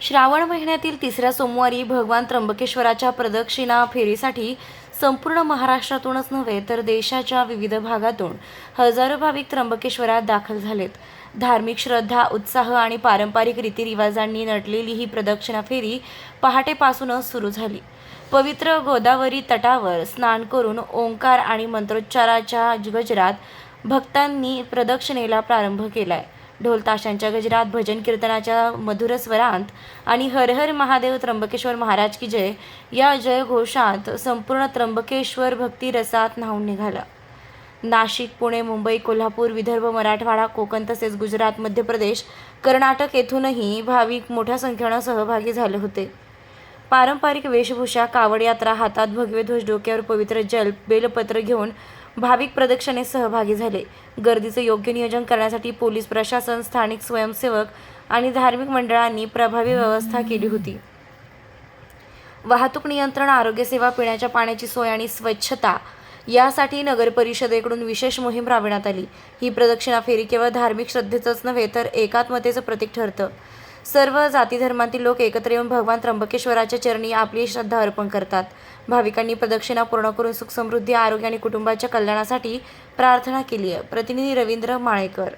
श्रावण महिन्यातील तिसऱ्या सोमवारी भगवान त्र्यंबकेश्वराच्या प्रदक्षिणा फेरीसाठी संपूर्ण महाराष्ट्रातूनच नव्हे तर देशाच्या विविध भागातून हजारो भाविक त्र्यंबकेश्वरात दाखल झालेत. धार्मिक श्रद्धा उत्साह आणि पारंपरिक रीतिरिवाजांनी नटलेली ही प्रदक्षिणा फेरी पहाटेपासूनच सुरू झाली. पवित्र गोदावरी तटावर स्नान करून ओंकार आणि मंत्रोच्चाराच्या गजरात भक्तांनी प्रदक्षिणेला प्रारंभ केलाय. ढोल ताशांच्या गजरात भजन कीर्तनाच्या मधुर स्वरांत आणि हर हर महादेव त्र्यंबकेश्वर महाराज की जय या जयघोषात संपूर्ण त्र्यंबकेश्वर भक्ती रसात न्हावून निघाला. नाशिक पुणे मुंबई कोल्हापूर विदर्भ मराठवाडा कोकण तसेच गुजरात मध्य प्रदेश कर्नाटक येथूनही भाविक मोठ्या संख्येनं सहभागी झाले होते. पारंपरिक वेशभूषा कावड यात्रा हातात भगवे ध्वज डोक्यावर पवित्र जल बेलपत्र घेऊन भाविक प्रदक्षिणेत सहभागी झाले. गर्दीचं योग्य नियोजन करण्यासाठी पोलीस प्रशासन स्थानिक स्वयंसेवक आणि धार्मिक मंडळांनी प्रभावी व्यवस्था केली होती. वाहतूक नियंत्रण आरोग्यसेवा पिण्याच्या पाण्याची सोय आणि स्वच्छता यासाठी नगर परिषदेकडून विशेष मोहीम राबविण्यात आली. ही प्रदक्षिणा फेरी केवळ धार्मिक श्रद्धेचंच नव्हे तर एकात्मतेचं प्रतीक ठरतं. सर्व जाती धर्मातील लोक एकत्र येऊन भगवान त्र्यंबकेश्वराच्या चरणी आपली श्रद्धा अर्पण करतात. भाविकांनी प्रदक्षिणा पूर्ण करून सुखसमृद्धी आरोग्य आणि कुटुंबाच्या कल्याणासाठी प्रार्थना केली आहे. प्रतिनिधी रवींद्र माळेकर.